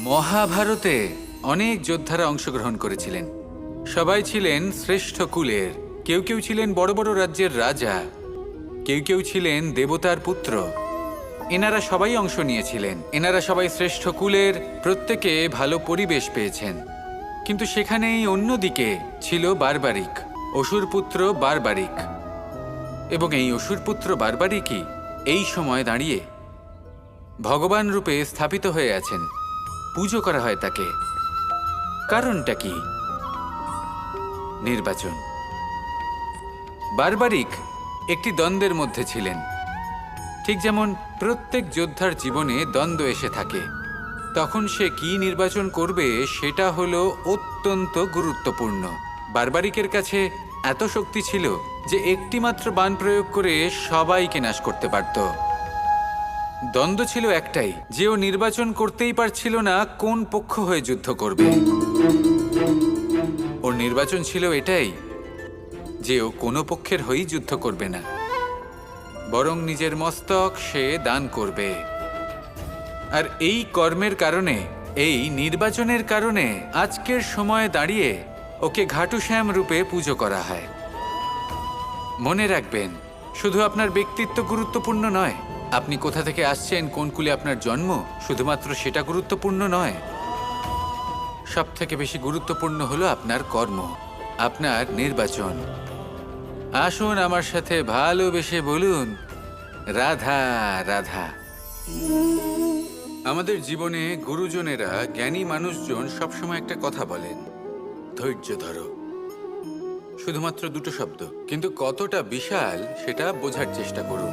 মহাভারতে অনেক যোদ্ধারা অংশগ্রহণ করেছিলেন। সবাই ছিলেন শ্রেষ্ঠ কুলের। কেউ কেউ ছিলেন বড় বড় রাজ্যের রাজা। কেউ কেউ ছিলেন দেবতার পুত্র। এনারা সবাই অংশ নিয়েছিলেন। এনারা সবাই শ্রেষ্ঠ কুলের প্রত্যেকে ভালো পরিবেশ পেয়েছেন। কিন্তু সেখানেই অন্যদিকে ছিল বারবারিক। অসুর পুত্র বারবারিক। এবং এই অসুর পুত্র বারবারিকই এই সময় দাঁড়িয়ে ভগবান রূপে স্থাপিত হয়ে আছেন। পুজো করা হয় তাকে। কারণটা কি? নির্বাচন। বারবারিক একটি দ্বন্দ্বের মধ্যে ছিলেন। ঠিক যেমন প্রত্যেক যোদ্ধার জীবনে দ্বন্দ্ব এসে থাকে, তখন সে কি নির্বাচন করবে সেটা হলো অত্যন্ত গুরুত্বপূর্ণ। বারবারিকের কাছে এত শক্তি ছিল যে একটিমাত্র বান প্রয়োগ করে সবাইকে নাশ করতে পারত। দ্বন্দ্ব ছিল একটাই, যে ও নির্বাচন করতেই পারছিল না কোন পক্ষ হয়ে যুদ্ধ করবে। ওর নির্বাচন ছিল এটাই, যে ও কোনো পক্ষের হয়েই যুদ্ধ করবে না। বরং নিজের মস্তক সে দান করবে। আর এই কর্মের কারণে, এই নির্বাচনের কারণে আজকের সময়ে দাঁড়িয়ে ওকে ঘাটুশ্যাম রূপে পুজো করা হয়। মনে রাখবেন, শুধু আপনার ব্যক্তিত্ব গুরুত্বপূর্ণ নয় আপনি কোথা থেকে আসছেন? কোন কুলে আপনার জন্ম? শুধুমাত্র সেটা গুরুত্বপূর্ণ নয়। সব থেকে বেশি গুরুত্বপূর্ণ হলো আপনার কর্ম, আপনার নির্বাচন। আসুন আমার সাথে ভালোবেসে বলুন, রাধা রাধা। আমাদের জীবনে গুরুজনেরা জ্ঞানী মানুষজন সবসময় একটা কথা বলেন, ধৈর্য ধরো। শুধুমাত্র দুটো শব্দ, কিন্তু কতটা বিশাল সেটা বোঝার চেষ্টা করুন।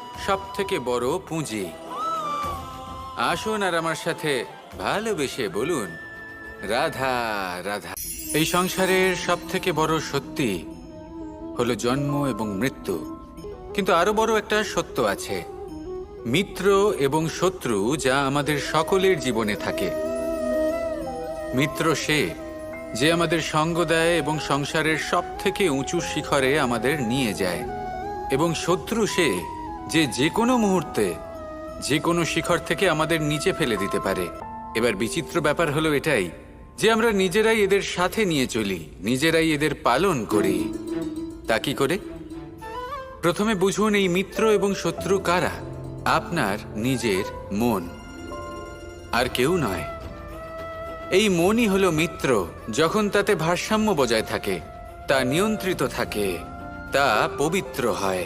সব থেকে বড় পুঁজি। আসুন আর আমার সাথে ভালোবেসে বলুন, রাধা রাধা। এই সংসারের সব থেকে বড় সত্যি হলো জন্ম এবং মৃত্যু। কিন্তু আরও বড় একটা সত্য আছে। মিত্র এবং শত্রু যা আমাদের সকলের জীবনে থাকে। মিত্র সে যে আমাদের সঙ্গ দেয় এবং সংসারের সব থেকে উঁচু শিখরে আমাদের নিয়ে যায়। এবং শত্রু সে যে যে কোনো মুহূর্তে, যে কোনো শিখর থেকে আমাদের নিচে ফেলে দিতে পারে। এবার বিচিত্র ব্যাপার হলো এটাই, যে আমরা নিজেরাই এদের সাথে নিয়ে চলি, নিজেরাই এদের পালন করি। তা কি করে? প্রথমে বুঝুন এই মিত্র এবং শত্রু কারা? আপনার, নিজের, মন। আর কেউ নয়। এই মনই হলো মিত্র, যখন তাতে ভারসাম্য বজায় থাকে, তা নিয়ন্ত্রিত থাকে, তা পবিত্র হয়।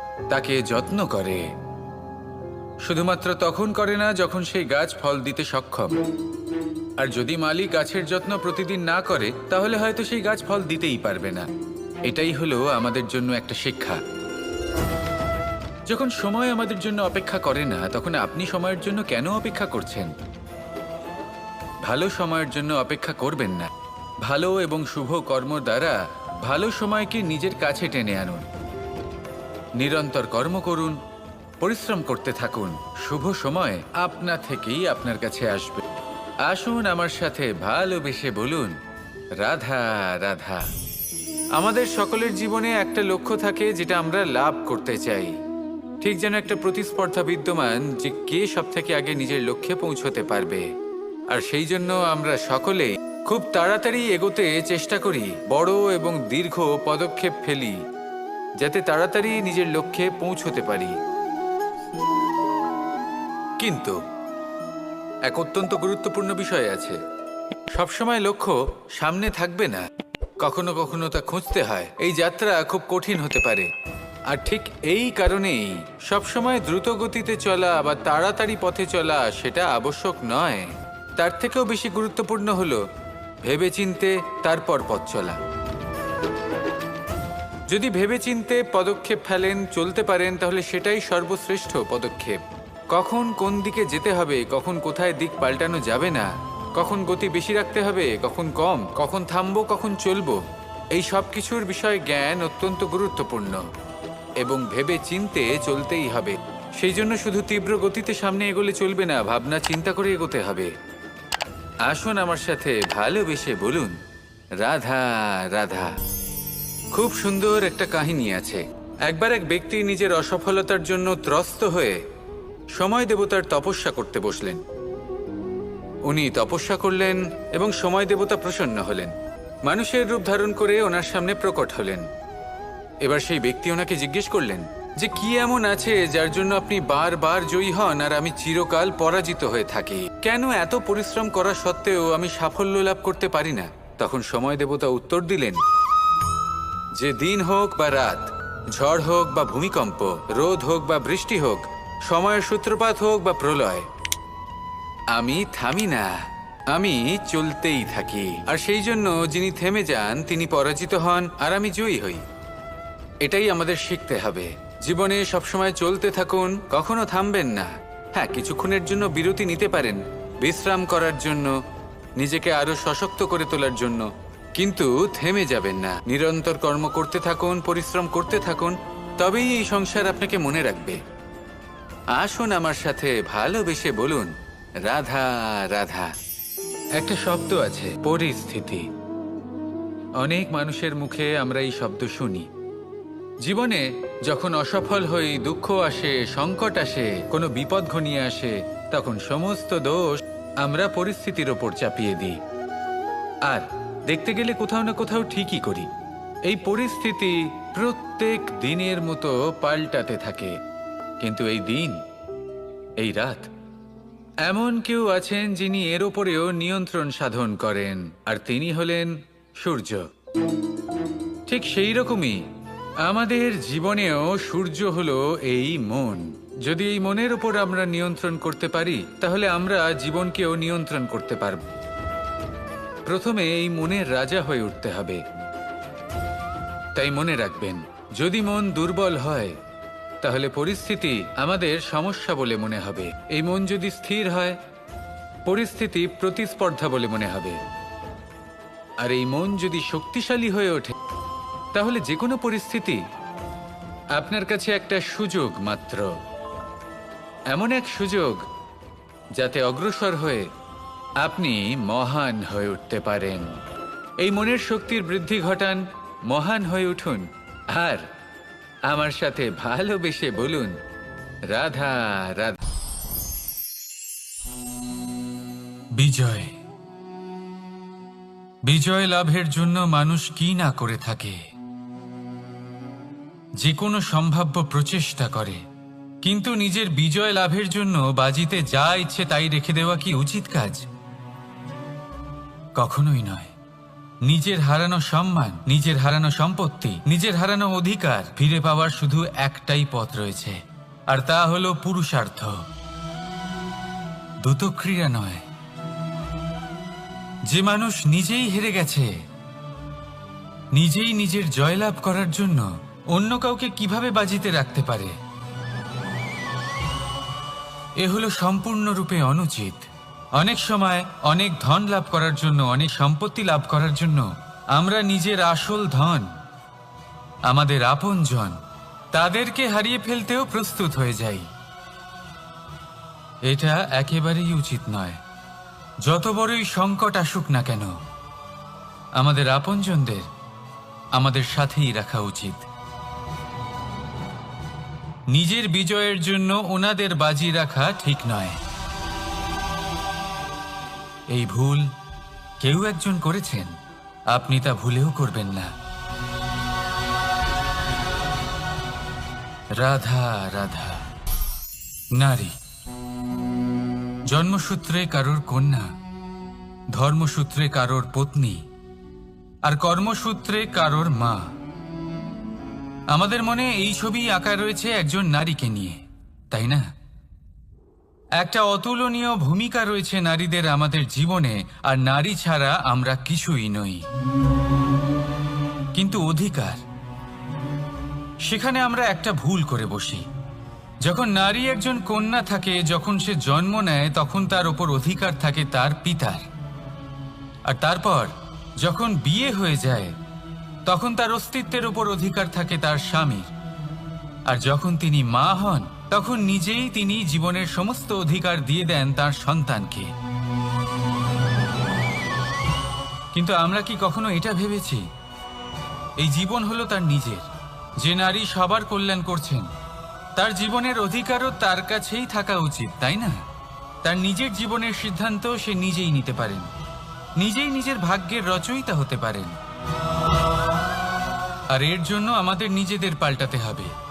তাকে যত্ন করে। শুধুমাত্র তখন করে না, যখন সেই গাছ ফল দিতে সক্ষম। আর যদি মালি গাছের যত্ন প্রতিদিন না করে, তাহলে হয়তো সেই গাছ ফল দিতেই পারবে না। এটাই হলো আমাদের জন্য একটা শিক্ষা। যখন সময় আমাদের জন্য অপেক্ষা করে না, তখন আপনি সময়ের জন্য কেন অপেক্ষা করছেন? ভালো সময়ের জন্য অপেক্ষা করবেন না। ভালো এবং শুভ কর্ম দ্বারা ভালো সময়কে নিজের কাছে টেনে আনুন। নিরন্তর কর্ম করুন, পরিশ্রম করতে থাকুন। শুভ সময় আপনা থেকেই আপনার কাছে আসবে। আসুন আমার সাথে ভালোবেসে বলুন, রাধা রাধা। আমাদের সকলের জীবনে একটা লক্ষ্য থাকে যেটা আমরা লাভ করতে চাই। ঠিক যেন একটা প্রতিস্পর্ধা বিদ্যমান যে কে সব থেকে আগে নিজের লক্ষ্যে পৌঁছতে পারবে। আর সেই জন্য আমরা সকলে খুব তাড়াতাড়ি এগোতে চেষ্টা করি, বড় এবং দীর্ঘ পদক্ষেপ ফেলি। যাতে তাড়াতাড়ি নিজের লক্ষ্যে পৌঁছতে পারি। কিন্তু, এক অত্যন্ত গুরুত্বপূর্ণ বিষয় আছে। সবসময় লক্ষ্য সামনে থাকবে না। কখনো কখনো তা খুঁজতে হয়। এই যাত্রা খুব কঠিন হতে পারে। আর ঠিক এই কারণেই সবসময় দ্রুত গতিতে চলা বা তাড়াতাড়ি পথে চলা সেটা আবশ্যক নয়। তার থেকেও বেশি গুরুত্বপূর্ণ হলো ভেবেচিন্তে তারপর পথ চলা। যদি ভেবেচিন্তে পদক্ষেপ ফেলেন, চলতে পারেন, তাহলে সেটাই সর্বশ্রেষ্ঠ পদক্ষেপ। কখন কোন দিকে যেতে হবে, কখন কোথায় দিক পাল্টানো যাবে না, কখন গতি বেশি রাখতে হবে, কখন কম, কখন থামবো, কখন চলবো, এই সব কিছুর বিষয়ে জ্ঞান অত্যন্ত গুরুত্বপূর্ণ। এবং ভেবে চিনতে চলতেই হবে। সেই জন্য শুধু তীব্র গতিতে সামনে এগোলে চলবে না, ভাবনা চিন্তা করে এগোতে হবে। আসুন আমার সাথে ভালোবেসে বলুন, রাধা রাধা। খুব সুন্দর একটা কাহিনী আছে। একবার এক ব্যক্তি নিজের অসফলতার জন্য ত্রস্ত হয়ে সময় দেবতার তপস্যা করতে বসলেন। উনি তপস্যা করলেন এবং সময় দেবতা প্রসন্ন হলেন। মানুষের রূপ ধারণ করে ওনার সামনে প্রকট হলেন। এবার সেই ব্যক্তি ওনাকে জিজ্ঞেস করলেন, যে কি এমন আছে যার জন্য আপনি বারবার জয়ী হন আর আমি চিরকাল পরাজিত হয়ে থাকি? কেন এত পরিশ্রম করা সত্ত্বেও আমি সাফল্য লাভ করতে পারি না? তখন সময় দেবতা উত্তর দিলেন যে দিন হোক বা রাত, ঝড় হোক বা ভূমিকম্প, রোদ হোক বা বৃষ্টি হোক, সময়ের সূত্রপাত হোক বা প্রলয়, আমি থামি না, আমি চলতেই থাকি। আর সেই জন্য যিনি থেমে যান, তিনি পরাজিত হন, আর আমি জয়ী হই। এটাই আমাদের শিখতে হবে। জীবনে সবসময় চলতে থাকুন, কখনো থামবেন না। হ্যাঁ কিছুক্ষণের জন্য বিরতি নিতে পারেন। বিশ্রাম করার জন্য, নিজেকে আরও সশক্ত করে তোলার জন্য। কিন্তু থেমে যাবেন না। নিরন্তর কর্ম করতে থাকুন, পরিশ্রম করতে থাকুন, তবেই এই সংসার আপনাকে মনে রাখবে। আসুন আমার সাথে ভালোবেসে বলুন, রাধা রাধা। একটা শব্দ আছে, পরিস্থিতি। অনেক মানুষের মুখে আমরা এই শব্দ শুনি। জীবনে যখন অসফল হই, দুঃখ আসে, সংকট আসে, কোনো বিপদ ঘনিয়ে আসে, তখন সমস্ত দোষ আমরা পরিস্থিতির ওপর চাপিয়ে দিই। আর দেখতে গেলে কোথাও না কোথাও ঠিকই করি। এই পরিস্থিতি প্রত্যেক দিনের মতো পাল্টাতে থাকে। কিন্তু এই দিন, এই রাত, এমন কেউ আছেন যিনি এর ওপরেও নিয়ন্ত্রণ সাধন করেন, আর তিনি হলেন সূর্য। ঠিক সেই রকমই আমাদের জীবনেও সূর্য হলো এই মন। যদি এই মনের ওপর আমরা নিয়ন্ত্রণ করতে পারি, তাহলে আমরা জীবনকেও নিয়ন্ত্রণ করতে পারব। প্রথমে এই মনের রাজা হয়ে উঠতে হবে। তাই মনে রাখবেন, যদি মন দুর্বল হয়, তাহলে পরিস্থিতি আমাদের সমস্যা বলে মনে হবে। এই মন যদি স্থির হয়, পরিস্থিতি প্রতিস্পর্ধা বলে মনে হবে। আর এই মন যদি শক্তিশালী হয়ে ওঠে, তাহলে যে কোনো পরিস্থিতি আপনার কাছে একটা সুযোগ মাত্র। এমন এক সুযোগ যাতে অগ্রসর হয়ে আপনি মহান হয়ে উঠতে পারেন। এই মনের শক্তির বৃদ্ধি ঘটান, মহান হয়ে উঠুন। আর আমার সাথে ভালোবেসে বলুন, রাধা রাধা। বিজয়। বিজয় লাভের জন্য মানুষ কি না করে থাকে? যে কোনো সম্ভাব্য প্রচেষ্টা করে। কিন্তু নিজের বিজয় লাভের জন্য বাজিতে যা ইচ্ছে তাই রেখে দেওয়া কি উচিত কাজ? কখনোই নয়। নিজের হারানো সম্মান, নিজের হারানো সম্পত্তি, নিজের হারানো অধিকার ফিরে পাওয়ার শুধু একটাই পথ রয়েছে, আর তা হলো পুরুষার্থ। দ্রুতক্রিয়া নয়। যে মানুষ নিজেই হেরে গেছে, নিজেই নিজের জয়লাভ করার জন্য অন্য কাউকে কীভাবে বাজিতে রাখতে পারে? এ হলো সম্পূর্ণরূপে অনুচিত। অনেক সময় অনেক ধন লাভ করার জন্য, অনেক সম্পত্তি লাভ করার জন্য আমরা নিজের আসল ধন, আমাদের আপনজন তাদেরকে হারিয়ে ফেলতেও প্রস্তুত হয়ে যাই। এটা একেবারেই উচিত নয়। যত বড়ই সংকট আসুক না কেন, আমাদের আপনজনদের আমাদের সাথেই রাখা উচিত। নিজের বিজয়ের জন্য ওনাদের বাজি রাখা ঠিক নয়। এই ভুল কেউ একজন করেছেন। আপনি তা ভুলেও করবেন না। রাধা রাধা। নারী। জন্মসূত্রে কারোর কন্যা, ধর্মসূত্রে কারোর পত্নী, আর কর্মসূত্রে কারোর মা। আমাদের মনে এই ছবি আঁকা রয়েছে একজন নারীকে নিয়ে, তাই না? একটা অতুলনীয় ভূমিকা রয়েছে নারীদের আমাদের জীবনে, আর নারী ছাড়া আমরা কিছুই নই। কিন্তু অধিকার। সেখানে আমরা একটা ভুল করে বসি। যখন নারী একজন কন্যা থাকে, যখন সে জন্ম নেয়, তখন তার ওপর অধিকার থাকে তার পিতার। আর তারপর, যখন বিয়ে হয়ে যায়, তখন তার অস্তিত্বের ওপর অধিকার থাকে তার স্বামীর। আর যখন তিনি মা হন তখন নিজেই তিনি জীবনের সমস্ত অধিকার দিয়ে দেন তার সন্তানকে। কিন্তু আমরা কি কখনো এটা ভেবেছি? এই জীবন হলো তার নিজের। যে নারী সবার কল্যাণ করছেন, তার জীবনের অধিকারও তার কাছেই থাকা উচিত, তাই না? তার নিজের জীবনের সিদ্ধান্ত সে নিজেই নিতে পারেন। নিজেই নিজের ভাগ্যের রচয়িতা হতে পারেন। আর এর জন্য আমাদের নিজেদের পাল্টাতে হবে।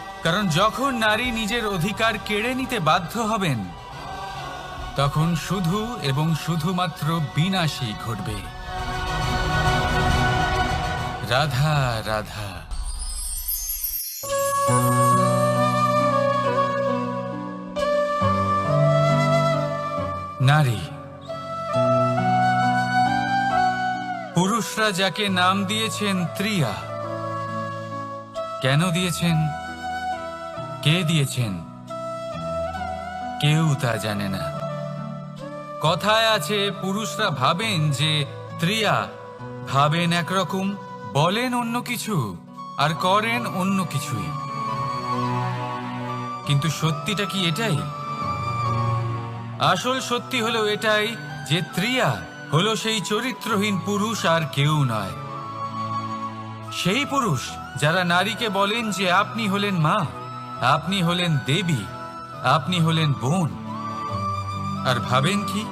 কারণ যখন নারী নিজের অধিকার কেড়ে নিতে বাধ্য হবেন, তখন শুধু এবং শুধুমাত্র বিনাশই ঘটবে। রাধা রাধা। নারী, পুরুষরা যাকে নাম দিয়েছেন ত্রিয়া, কেন দিয়েছেন? কে দিয়েছেন? কেউ তা জানে না। কথায় আছে, পুরুষরা ভাবেন যে ত্রিয়া ভাবেন একরকম, বলেন অন্য কিছু, আর করেন অন্য কিছুই। কিন্তু সত্যিটা কি এটাই? আসল সত্যি হলো এটাই যে ত্রিয়া হলো সেই চরিত্রহীন পুরুষ আর কেউ নয়। সেই পুরুষ যারা নারীকে বলেন যে আপনি হলেন মা আপনি হলেন দেবী আপনি হলেন বোন। আর ভাবেন কি?